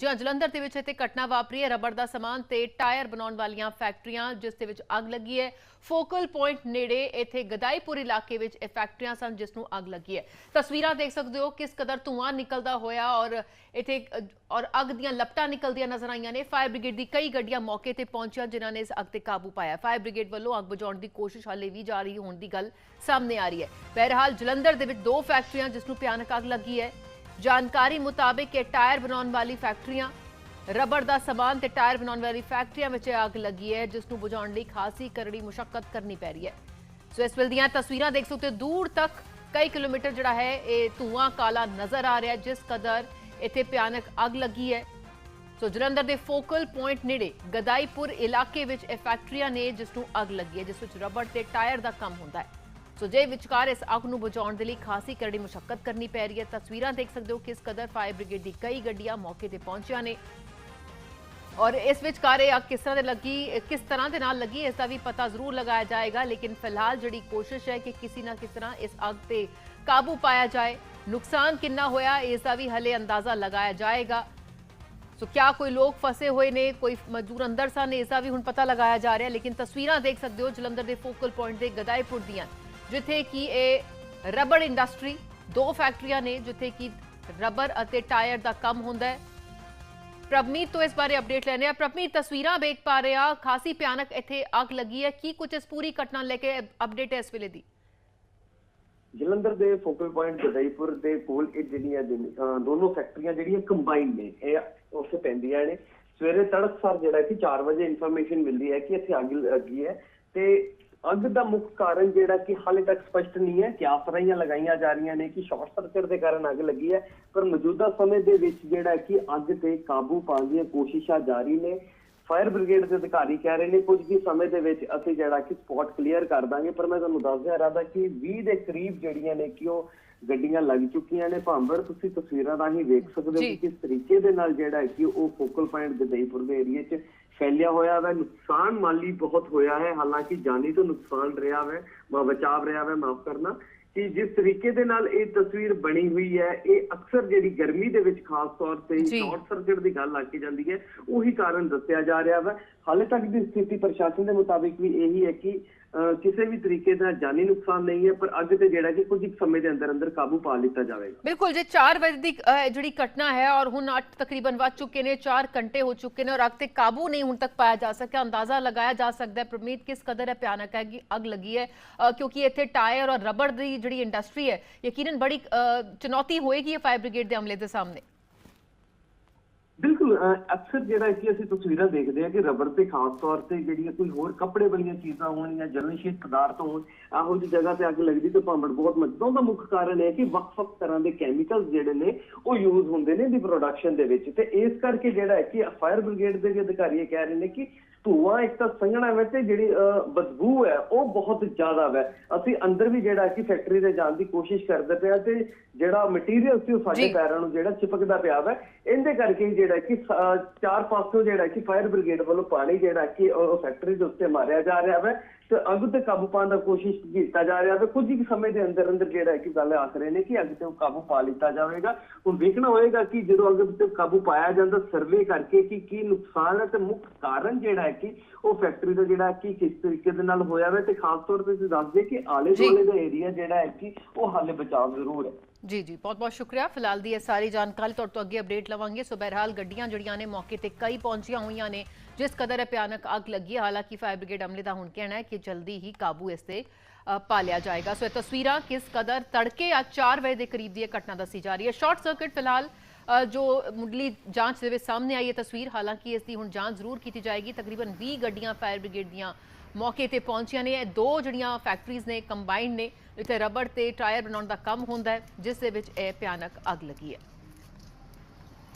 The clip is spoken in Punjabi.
ਜਿਹਾਂ ਜਲੰਧਰ ਦੇ ਵਿੱਚ ਇੱਥੇ ਘਟਨਾ ਵਾਪਰੀ ਹੈ। ਰਬੜ ਦਾ ਸਮਾਨ ਤੇ ਟਾਇਰ ਬਣਾਉਣ ਵਾਲੀਆਂ ਫੈਕਟਰੀਆਂ, ਜਿਸ ਦੇ ਵਿੱਚ ਅੱਗ ਲੱਗੀ ਹੈ। ਫੋਕਲ ਪੁਆਇੰਟ ਨੇੜੇ ਇੱਥੇ ਗਦਾਈਪੁਰ ਇਲਾਕੇ ਵਿੱਚ ਇਹ ਫੈਕਟਰੀਆਂ ਸਨ, ਜਿਸ ਨੂੰ ਅੱਗ ਲੱਗੀ ਹੈ। ਤਸਵੀਰਾਂ ਦੇਖ ਸਕਦੇ ਹੋ ਕਿਸ ਕਦਰ ਧੂਆਂ ਨਿਕਲਦਾ ਹੋਇਆ ਔਰ ਇੱਥੇ ਔਰ ਅੱਗ ਦੀਆਂ ਲਪਟਾਂ ਨਿਕਲਦੀਆਂ ਨਜ਼ਰ ਆਈਆਂ ਨੇ। ਫਾਇਰ ਬ੍ਰਿਗੇਡ ਦੀ ਕਈ ਗੱਡੀਆਂ ਮੌਕੇ ਤੇ ਪਹੁੰਚੀਆਂ, ਜਿਨ੍ਹਾਂ ਨੇ ਇਸ ਅੱਗ ਤੇ ਕਾਬੂ ਪਾਇਆ। ਫਾਇਰ ਬ੍ਰਿਗੇਡ ਵੱਲੋਂ ਅੱਗ ਬੁਝਾਉਣ ਦੀ ਕੋਸ਼ਿਸ਼ ਹਾਲੇ ਵੀ ਜਾਰੀ ਹੋਣ ਦੀ ਗੱਲ ਸਾਹਮਣੇ ਆ ਰਹੀ ਹੈ। ਬਹਰਹਾਲ ਜਲੰਧਰ ਦੇ ਵਿੱਚ ਦੋ ਫੈਕਟਰੀਆਂ, ਜਿਸ ਨੂੰ ਭਿਆਨਕ ਅੱਗ ਲੱਗੀ ਹੈ। ਜਾਣਕਾਰੀ ਮੁਤਾਬਕ ਇਹ ਟਾਇਰ ਬਣਾਉਣ ਵਾਲੀ ਫੈਕਟਰੀਆਂ, ਰਬੜ ਦਾ ਸਮਾਨ ਤੇ ਟਾਇਰ ਬਣਾਉਣ ਵਾਲੀ ਫੈਕਟਰੀਆਂ ਵਿੱਚ ਇਹ ਅੱਗ ਲੱਗੀ ਹੈ, ਜਿਸ ਨੂੰ ਬੁਝਾਉਣ ਲਈ ਖਾਸੀ ਕਰੜੀ ਮੁਸ਼ਕਲ ਕਰਨੀ ਪੈ ਰਹੀ ਹੈ। ਸੋ ਇਸ ਵੇਲੇ ਦੀਆਂ ਤਸਵੀਰਾਂ ਦੇਖ ਸਕਦੇ ਹੋ, ਦੂਰ ਤੱਕ ਕਈ ਕਿਲੋਮੀਟਰ ਜਿਹੜਾ ਹੈ, ਇਹ ਧੂਆਂ ਕਾਲਾ ਨਜ਼ਰ ਆ ਰਿਹਾ ਜਿਸ ਕਦਰ ਇੱਥੇ ਭਿਆਨਕ ਅੱਗ ਲੱਗੀ ਹੈ। ਸੋ ਜਲੰਧਰ ਦੇ ਫੋਕਲ ਪੁਆਇੰਟ ਨੇੜੇ ਗਦਾਈਪੁਰ ਇਲਾਕੇ ਵਿੱਚ ਇਹ ਫੈਕਟਰੀਆਂ ਨੇ ਜਿਸ ਨੂੰ ਅੱਗ ਲੱਗੀ ਹੈ, ਜਿਸ ਵਿੱਚ ਰਬੜ ਤੇ ਟਾਇਰ ਦਾ ਕੰਮ ਹੁੰਦਾ ਹੈ। ਸੋ ਜੇ ਵਿਚਕਾਰ ਇਸ ਅੱਗ ਨੂੰ ਬੁਝਾਉਣ ਦੇ ਲਈ ਖਾਸੀ ਕਰੜੀ ਮੁਸ਼ਕਲ ਕਰਨੀ ਪੈ ਰਹੀ ਹੈ, ਤਸਵੀਰਾਂ ਦੇਖ ਸਕਦੇ ਹੋ ਕਿਸ ਕਦਰ ਫਾਇਰ ਬ੍ਰਿਗੇਡ ਦੀ ਕਈ ਗੱਡੀਆਂ ਮੌਕੇ ਤੇ ਪਹੁੰਚੀਆਂ ਨੇ। ਔਰ ਇਸ ਵਿਚਕਾਰ ਇਹ ਅੱਗ ਕਿਸ ਤਰ੍ਹਾਂ ਦੇ ਲੱਗੀ ਕਿਸ ਤਰ੍ਹਾਂ ਦੇ ਨਾਲ ਲੱਗੀ, ਇਸ ਦਾ ਵੀ ਪਤਾ ਜ਼ਰੂਰ ਲਗਾਇਆ ਜਾਏਗਾ। ਲੇਕਿਨ ਫਿਲਹਾਲ ਜਿਹੜੀ ਕੋਸ਼ਿਸ਼ ਹੈ ਕਿ ਕਿਸੇ ਨਾ ਕਿਸ ਤਰ੍ਹਾਂ ਇਸ ਅੱਗ ਤੇ ਕਾਬੂ ਪਾਇਆ ਜਾਏ। ਨੁਕਸਾਨ ਕਿੰਨਾ ਹੋਇਆ, ਇਸ ਦਾ ਵੀ ਹਲੇ ਅੰਦਾਜ਼ਾ ਲਗਾਇਆ ਜਾਏਗਾ। ਸੋ ਕਿਆ ਕੋਈ ਲੋਕ ਫਸੇ ਹੋਏ ਨੇ, ਕੋਈ ਮਜ਼ਦੂਰ ਅੰਦਰ ਸਨ, ਇਸ ਦਾ ਵੀ ਹੁਣ ਪਤਾ ਲਗਾਇਆ ਜਾ ਰਿਹਾ। ਲੇਕਿਨ ਤਸਵੀਰਾਂ ਦੇਖ ਸਕਦੇ ਹੋ ਜਲੰਧਰ ਦੇ ਫੋਕਲ ਪੁਆਇੰਟ ਦੇ ਗਦਾਈਪੁਰ ਦੀਆਂ। ਜਿੱਥੇ ਕਿ ਇਹ ਰਬੜ ਇੰਡਸਟਰੀ, ਦੋ ਫੈਕਟਰੀਆਂ ਨੇ ਜਿੱਥੇ ਕਿ ਰਬੜ ਅਤੇ ਟਾਇਰ ਦਾ ਕੰਮ ਹੁੰਦਾ ਹੈ। ਪ੍ਰਭਮੀਤ ਤੋਂ ਇਸ ਬਾਰੇ ਅਪਡੇਟ ਲੈਣੇ ਆ ਪ੍ਰਭਮੀਤ, ਤਸਵੀਰਾਂ ਵੇਖ ਪਾ ਰਹੇ ਆ ਖਾਸੀ ਭਿਆਨਕ ਇੱਥੇ ਅੱਗ ਲੱਗੀ ਹੈ। ਕੀ ਕੁਝ ਇਸ ਪੂਰੀ ਘਟਨਾ ਲੈ ਕੇ ਅਪਡੇਟ ਹੈ ਇਸ ਵੇਲੇ ਦੀ? ਜਲੰਧਰ ਦੇ ਫੋਕਲ ਪੁਆਇੰਟ ਗਦਈਪੁਰ ਦੇ ਕੋਲ ਇਹ ਜਿਹੜੀਆਂ ਦੋਨੋਂ ਫੈਕਟਰੀਆਂ ਜਿਹੜੀਆਂ ਕੰਬਾਈਨ ਨੇ, ਇਹ ਉੱਥੇ ਪੈਂਦੀਆਂ ਨੇ। ਸਵੇਰੇ ਤੜਕਸਾਰ ਜਿਹੜਾ ਕਿ 4 ਵਜੇ ਇਨਫੋਰਮੇਸ਼ਨ ਮਿਲਦੀ ਹੈ ਕਿ ਇੱਥੇ ਅੱਗ ਲੱਗੀ ਹੈ। ਤੇ ਅੱਗ ਦਾ ਮੁੱਖ ਕਾਰਨ ਜਿਹੜਾ ਕਿ ਹਾਲੇ ਤੱਕ ਸਪਸ਼ਟ ਨਹੀਂ ਹੈ ਕਿ ਆਫਰਾਈਆਂ ਲਗਾਈਆਂ ਜਾ ਰਹੀਆਂ ਨੇ, ਕਿ ਸ਼ਾਰਟ ਸਰਕਟ ਦੇ ਕਾਰਨ ਅੱਗ ਲੱਗੀ ਹੈ, ਪਰ ਮੌਜੂਦਾ ਸਮੇਂ ਦੇ ਵਿੱਚ ਜਿਹੜਾ ਕਿ ਅੱਗ ਤੇ ਕਾਬੂ ਪਾਉਣ ਦੀਆਂ ਕੋਸ਼ਿਸ਼ਾਂ ਜਾਰੀ ਨੇ। ਫਾਇਰ ਬ੍ਰਿਗੇਡ ਦੇ ਅਧਿਕਾਰੀ ਕਹਿ ਰਹੇ ਨੇ ਕੁਝ ਹੀ ਸਮੇਂ ਦੇ ਵਿੱਚ ਅਸੀਂ ਜਿਹੜਾ ਕਿ ਸਪੌਟ ਕਲੀਅਰ ਕਰ ਦਾਂਗੇ ਪਰ ਮੈਂ ਤੁਹਾਨੂੰ ਦੱਸ ਦਿਆਂ ਰਾਦਾ ਕਿ 20 ਦੇ ਕਰੀਬ ਜਿਹੜੀਆਂ ਨੇ ਕਿ ਉਹ ਗੱਡੀਆਂ ਲੱਗ ਚੁੱਕੀਆਂ ਨੇ। ਭਾਂਬਰ ਤੁਸੀਂ ਤਸਵੀਰਾਂ ਰਾਹੀਂ ਵੇਖ ਸਕਦੇ ਹੋ। ਕਿ ਕਿਸ ਤਰੀਕੇ ਦੇ ਨਾਲ ਜਿਹੜਾ ਹੈ ਕਿ ਉਹ ਫੋਕਲ ਪੁਆਇੰਟ ਗਦਈਪੁਰ ਦੇ ਏਰੀਏ 'ਚ ਫੈਲਿਆ ਹੋਇਆ ਹੈ ਨੁਕਸਾਨ ਮਾਲੀ ਬਹੁਤ ਹੋਇਆ ਹੈ। ਹਾਲਾਂਕਿ ਜਾਨੀ ਤੋਂ ਨੁਕਸਾਨ ਰਿਹਾ ਹੈ ਮਾ ਬਚਾਵ ਰਿਹਾ ਹੈ ਮਾਫ ਕਰਨਾ। ਕਿ ਜਿਸ ਤਰੀਕੇ ਦੇ ਨਾਲ ਇਹ ਤਸਵੀਰ ਬਣੀ ਹੋਈ ਹੈ ਇਹ ਅਕਸਰ ਜਿਹੜੀ ਗਰਮੀ ਦੇ ਵਿੱਚ ਖਾਸ ਤੌਰ ਤੇ। ਸ਼ਾਰਟ ਸਰਕਟ ਦੀ ਗੱਲ ਆ ਕੇ ਜਾਂਦੀ ਹੈ ਉਹੀ ਕਾਰਨ ਦੱਸਿਆ ਜਾ ਰਿਹਾ ਹੈ ਹਾਲੇ ਤੱਕ ਦੀ ਸਥਿਤੀ ਪ੍ਰਸ਼ਾਸਨ ਦੇ ਮੁਤਾਬਿਕ ਵੀ ਇਹੀ ਹੈ ਕਿ ਕਿਸੇ ਵੀ ਤਰੀਕੇ ਦਾ ਜਾਨੀ ਨੁਕਸਾਨ ਨਹੀਂ ਹੈ, ਪਰ ਅੱਗ ਤੇ ਜਿਹੜਾ ਕਿ ਕੁਝ ਸਮੇਂ ਦੇ ਅੰਦਰ ਅੰਦਰ ਕਾਬੂ ਪਾ ਲਿੱਤਾ ਜਾਵੇਗਾ। ਬਿਲਕੁਲ, ਜੇ 4 ਵਜੇ ਦੀ ਜਿਹੜੀ ਘਟਨਾ ਹੈ ਔਰ ਹੁਣ 8 ਤਕਰੀਬਨ ਵੱਜ ਚੁੱਕੇ ਨੇ 4 ਘੰਟੇ ਹੋ ਚੁੱਕੇ ਨੇ ਔਰ ਅੱਗ ਤੇ ਕਾਬੂ ਨਹੀਂ ਹੁਣ ਤੱਕ ਪਾਇਆ ਜਾ ਸਕਿਆ, ਅੰਦਾਜ਼ਾ ਲਗਾਇਆ ਜਾ ਸਕਦਾ ਹੈ ਪ੍ਰਮੀਤ ਕਿਸ ਕਦਰ ਹੈ, ਭਿਆਨਕ ਹੈ ਕਿ ਅੱਗ ਲੱਗੀ ਹੈ ਕਿਉਂਕਿ ਇੱਥੇ ਟਾਇਰ ਔਰ ਰਬੜ ਦੀ ਜਿਹੜੀ ਇੰਡਸਟਰੀ ਹੈ, ਯਕੀਨਨ ਬੜੀ ਚੁਣੌਤੀ ਹੋਏਗੀ ਇਹ ਫਾਇਰ ਬ੍ਰਿਗੇਡ ਦੇ ਅਮਲੇ ਦੇ ਸਾਹਮਣੇ। ਅਕਸਰ ਜਿਹੜਾ ਕਿ ਅਸੀਂ ਤਸਵੀਰਾਂ ਦੇਖਦੇ ਹਾਂ ਕਿ ਰਬੜ ਤੇ ਖਾਸ ਤੌਰ ਤੇ ਜਿਹੜੀਆਂ ਕੋਈ ਹੋਰ ਕੱਪੜੇ ਵਾਲੀਆਂ ਚੀਜ਼ਾਂ ਹੋਣ ਜਾਂ ਜਲਨਸ਼ੀਲ ਪਦਾਰਥ ਹੋਣ ਇਹੋ ਜਿਹੀ ਜਗ੍ਹਾ ਤੇ ਅੱਗ ਲੱਗਦੀ ਤੇ ਭਾਂਬੜ ਬਹੁਤ ਮੱਚਦਾ ਉਹਦਾ ਮੁੱਖ ਕਾਰਨ ਹੈ ਕਿ ਵੱਖ-ਵੱਖ ਤਰ੍ਹਾਂ ਦੇ ਕੈਮੀਕਲਸ ਜਿਹੜੇ ਨੇ, ਉਹ ਯੂਜ਼ ਹੁੰਦੇ ਨੇ ਦੀ ਪ੍ਰੋਡਕਸ਼ਨ ਦੇ ਵਿੱਚ। ਤੇ ਇਸ ਕਰਕੇ ਜਿਹੜਾ ਹੈ ਕਿ ਫਾਇਰ ਬ੍ਰਿਗੇਡ ਦੇ ਅਧਿਕਾਰੀ ਇਹ ਕਹਿ ਰਹੇ ਨੇ ਕਿ ਧੂਆਂ ਇੱਕ ਤਾਂ ਸੰਘਣਾ ਹੈ ਤੇ ਜਿਹੜੀ ਬਦਬੂ ਹੈ ਉਹ ਬਹੁਤ ਜ਼ਿਆਦਾ ਹੈ ਅਸੀਂ ਅੰਦਰ ਵੀ ਜਿਹੜਾ ਕਿ ਫੈਕਟਰੀ ਦੇ ਜਾਣ ਦੀ ਕੋਸ਼ਿਸ਼ ਕਰਦੇ ਪਿਆ ਤੇ ਜਿਹੜਾ ਮਟੀਰੀਅਲ ਸੀ ਉਹ ਸਾਡੇ। ਪੈਰਾਂ ਨੂੰ ਜਿਹੜਾ ਚਿਪਕਦਾ ਪਿਆ ਵਾ। ਇਹਦੇ ਕਰਕੇ ਹੀ ਜਿਹੜਾ ਕਿ ਚਾਰ ਪਾਸੋਂ ਜਿਹੜਾ ਕਿ ਫਾਇਰ ਬ੍ਰਿਗੇਡ ਵੱਲੋਂ ਪਾਣੀ ਜਿਹੜਾ ਕਿ ਉਹ ਫੈਕਟਰੀ ਦੇ ਉੱਤੇ ਮਾਰਿਆ ਜਾ ਰਿਹਾ ਵਾ। ਤੇ ਅੱਗ ਤੇ ਕਾਬੂ ਪਾਉਣ ਦਾ ਕੋਸ਼ਿਸ਼ ਕੀਤਾ ਜਾ ਰਿਹਾ ਵਾ ਕੁਝ ਹੀ ਸਮੇਂ ਦੇ ਅੰਦਰ ਅੰਦਰ ਜਿਹੜਾ ਹੈ ਕਿ ਗੱਲ ਆਖ ਰਹੇ ਨੇ ਕਿ ਅੱਗ ਤੇ ਕਾਬੂ ਪਾ ਲਿੱਤਾ ਜਾਵੇਗਾ ਹੁਣ ਵੇਖਣਾ ਹੋਏਗਾ ਕਿ ਜਦੋਂ ਅੱਗ ਤੇ ਕਾਬੂ ਪਾਇਆ ਜਾਂਦਾ ਸਰਵੇ ਕਰਕੇ ਕਿ ਕੀ ਨੁਕਸਾਨ ਹੈ ਤੇ ਮੁੱਖ ਕਾਰਨ ਜਿਹੜਾ ਹੈ ਕਿ ਉਹ ਫੈਕਟਰੀ ਦਾ ਜਿਹੜਾ ਕਿ ਕਿਸ ਤਰੀਕੇ ਦੇ ਨਾਲ ਹੋਇਆ ਵਾ ਤੇ ਖਾਸ ਤੌਰ ਤੇ ਤੁਸੀਂ ਦੱਸ ਦੇ ਕਿ ਆਲੇ। ਦੁਆਲੇ ਦਾ ਏਰੀਆ ਜਿਹੜਾ ਹੈ ਕਿ ਉਹ ਹਾਲੇ ਬਚਾਅ ਜ਼ਰੂਰ ਹੈ ਜੀ ਜੀ। ਬਹੁਤ ਬਹੁਤ ਸ਼ੁਕਰੀਆ। ਫਿਲਹਾਲ ਦੀ ਇਹ ਸਾਰੀ ਜਾਣਕਾਰੀ ਤੁਹਾਡੇ ਤੋਂ ਅੱਗੇ ਅਪਡੇਟ ਲਵਾਂਗੇ। ਸੋ ਬਹਰਹਾਲ ਗੱਡੀਆਂ ਜਿਹੜੀਆਂ ਨੇ ਮੌਕੇ ਤੇ ਕਈ ਪਹੁੰਚੀਆਂ ਹੋਈਆਂ ਨੇ ਜਿਸ ਕਦਰ ਭਿਆਨਕ ਅੱਗ ਲੱਗੀ ਹਾਲਾਂਕਿ ਫਾਇਰ ਬ੍ਰਿਗੇਡ ਅਮਲੇ ਦਾ ਹੁਣ ਕਹਿਣਾ ਹੈ ਕਿ ਜਲਦੀ ਹੀ ਕਾਬੂ ਇਸ ਤੇ ਅ, ਪਾ ਲਿਆ ਜਾਏਗਾ। ਸੋ ਇਹ ਤਸਵੀਰਾਂ ਕਿਸ ਕਦਰ ਤੜਕੇ ਆ 4 ਵਜੇ ਦੇ ਕਰੀਬ ਦੀ ਇਹ ਘਟਨਾ ਦੱਸੀ ਜਾ ਰਹੀ ਹੈ। ਸ਼ਾਰਟ ਸਰਕਟ ਫਿਲਹਾਲ ਜੋ ਮੁੱਢਲੀ ਜਾਂਚ ਦੇ ਵਿੱਚ ਸਾਹਮਣੇ ਆਈ ਹੈ ਤਸਵੀਰ ਹਾਲਾਂਕਿ ਇਸ ਦੀ ਹੁਣ ਜਾਂਚ ਜ਼ਰੂਰ ਕੀਤੀ ਜਾਏਗੀ। ਤਕਰੀਬਨ 20 ਗੱਡੀਆਂ ਫਾਇਰ ਬ੍ਰਿਗੇਡ ਦੀਆਂ ਮੌਕੇ ਤੇ ਪਹੁੰਚੀਆਂ ਨੇ। ਇਹ ਦੋ ਜਿਹੜੀਆਂ ਫੈਕਟਰੀਜ਼ ਨੇ ਕੰਬਾਈਨਡ ਨੇ ਜਿੱਥੇ ਰਬੜ ਤੇ ਟਾਇਰ ਬਣਾਉਣ ਦਾ ਕੰਮ ਹੁੰਦਾ ਹੈ, ਜਿਸ ਦੇ ਵਿੱਚ ਇਹ ਭਿਆਨਕ ਅੱਗ ਲੱਗੀ ਹੈ।